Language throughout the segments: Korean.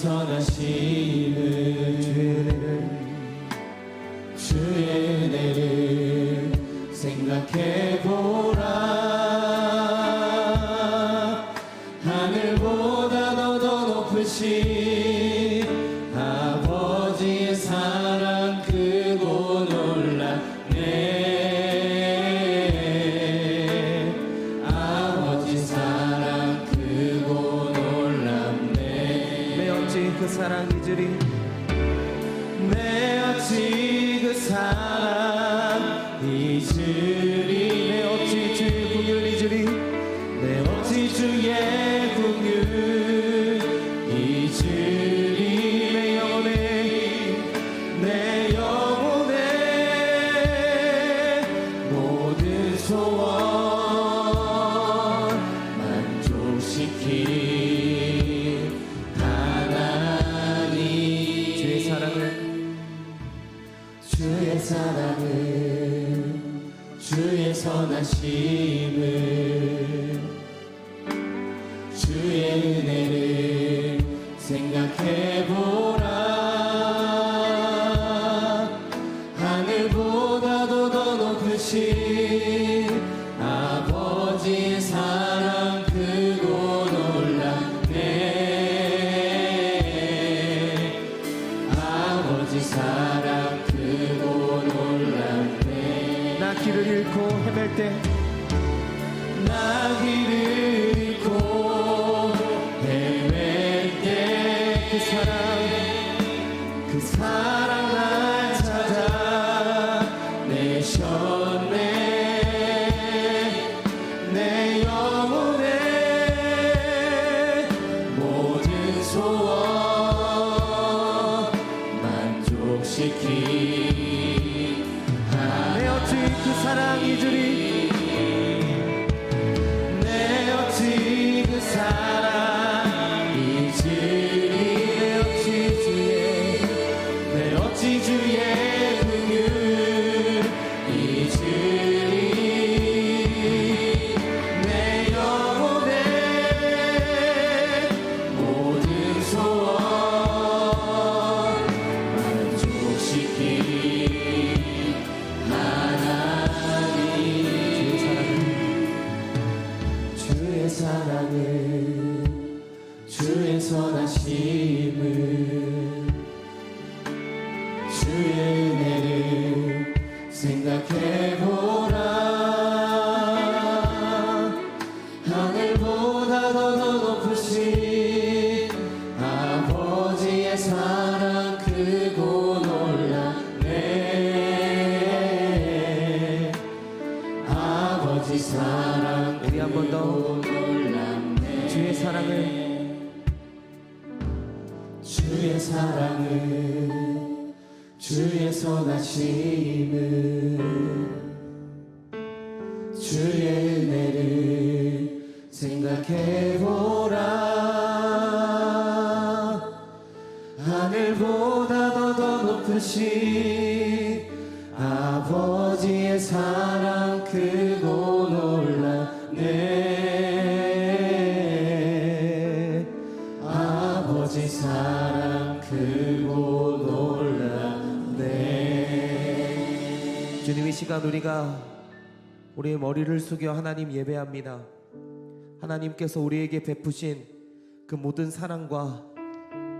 선하심 내 어찌 그 사랑. 잊으리 내 어찌 주의 궁율 잊으리 내 어찌 주의 선하심을 주의 은혜 주의 은혜를 생각해 보라. 하늘보다 더 높으신 머리를 숙여 하나님 예배합니다. 하나님께서 우리에게 베푸신 그 모든 사랑과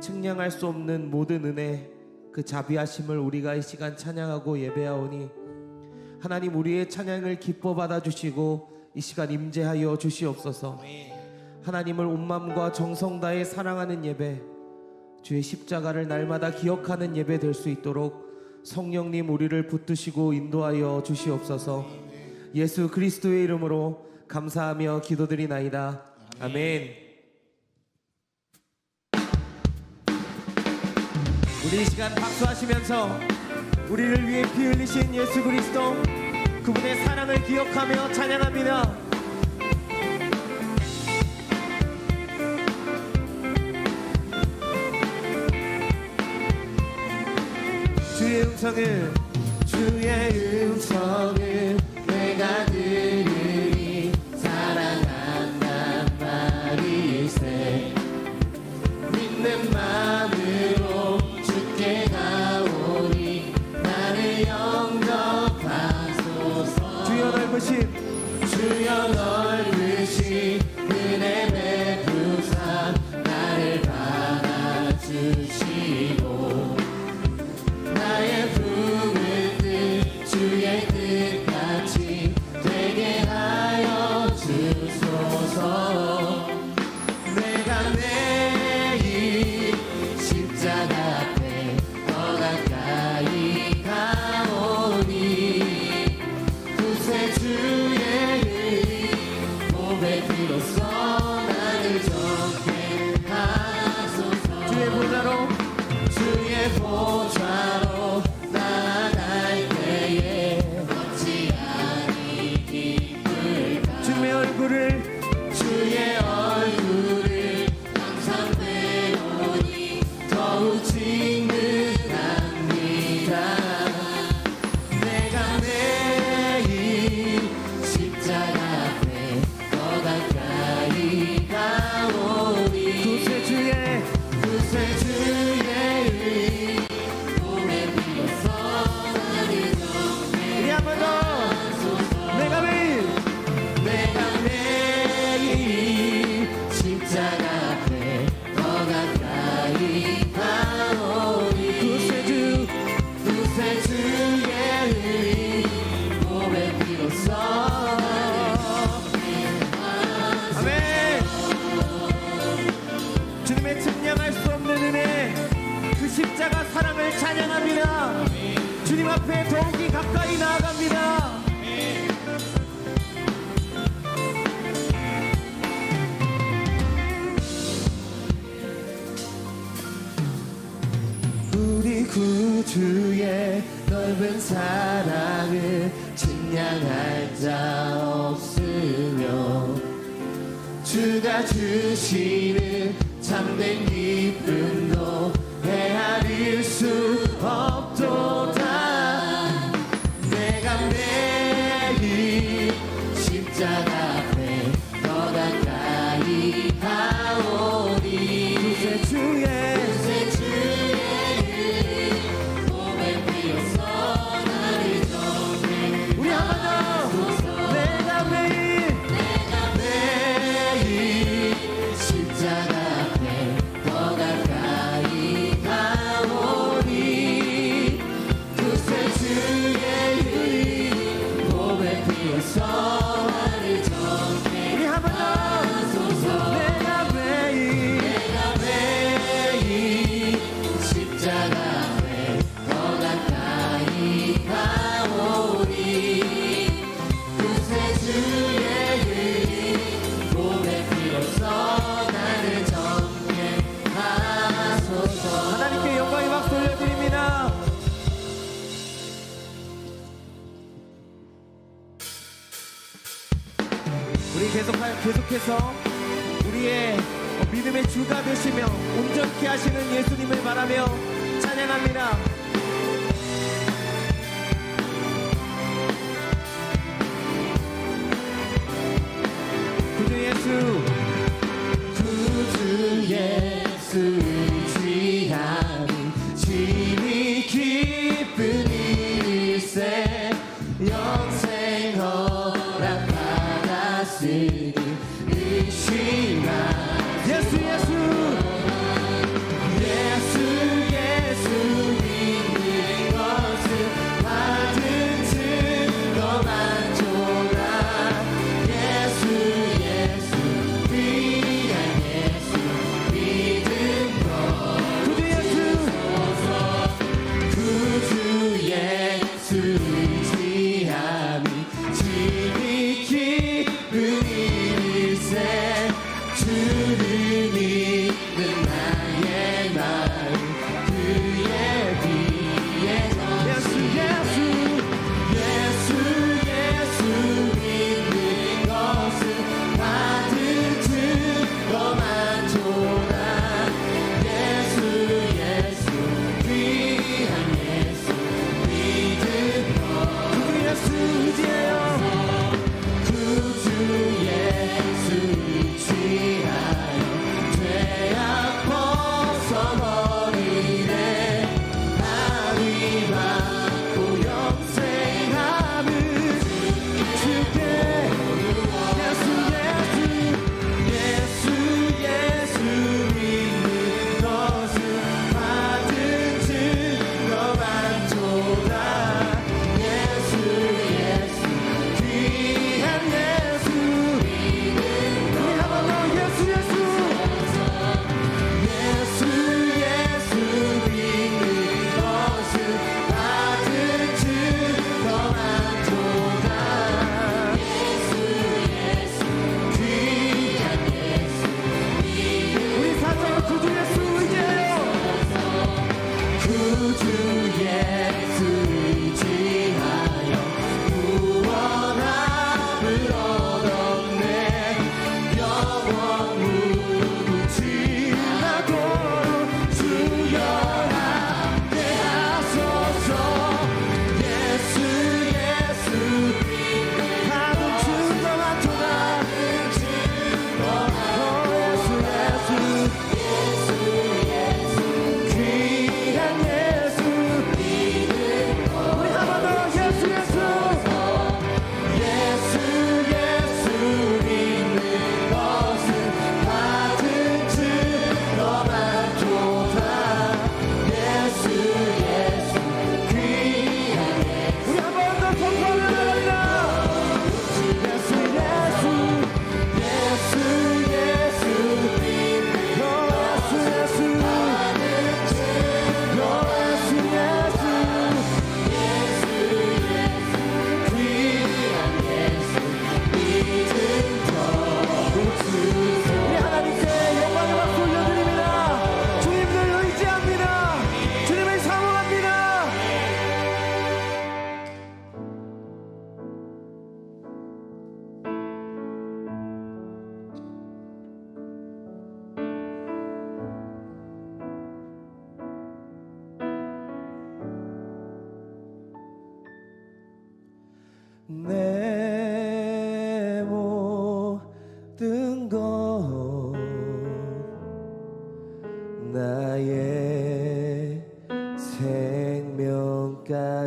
측량할 수 없는 모든 은혜, 그 자비하심을 우리가 이 시간 찬양하고 예배하오니 하나님 우리의 찬양을 기뻐 받아주시고 이 시간 임재하여 주시옵소서. 하나님을 온 마음과 정성 다해 사랑하는 예배, 주의 십자가를 날마다 기억하는 예배 될 수 있도록 성령님 우리를 붙드시고 인도하여 주시옵소서. 예수 그리스도의 이름으로 감사하며 기도드리나이다. 아멘. 우리 이 시간 박수하시면서 우리를 위해 피 흘리신 예수 그리스도 그분의 사랑을 기억하며 찬양합니다. 주의 음성을 주의 için Rüyalar için 나의 피로써 나를 덮고 faces. 앞에 더욱이 가까이 나아갑니다. 우리 구주의 넓은 사랑을 증량할 자 없으며 주가 주시는 참된 기쁨도 헤아릴 수 now.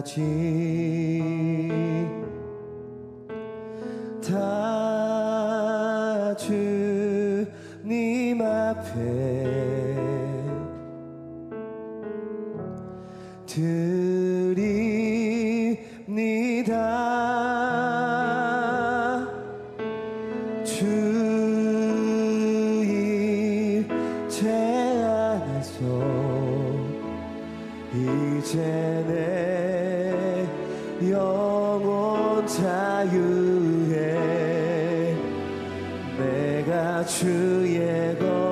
记 영원 자유에 내가 주의 것